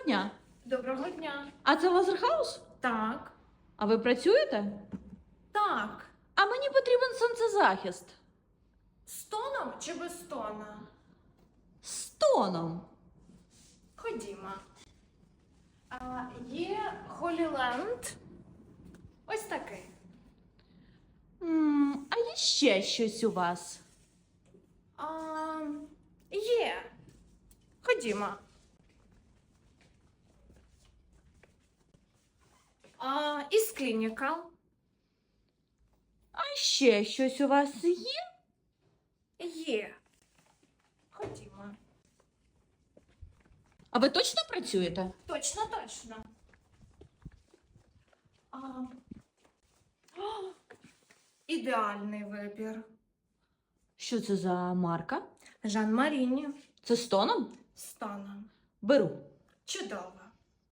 Доброго дня. Доброго дня. А це лазерхаус? Так. А ви працюєте? Так. А мені потрібен сонцезахист. З тоном чи без тона? З тоном. Ходімо. А, є Холіленд. Ось такий. м а є ще щось у вас? А, є. Ходімо. А, із Clinical. А ще щось у вас є? Є. Ходімо. А ви точно працюєте? Точно, точно. А... О, ідеальний вибір. Що це за марка? Жан Маріні. Це з тоном? Станом. Беру. Чудово.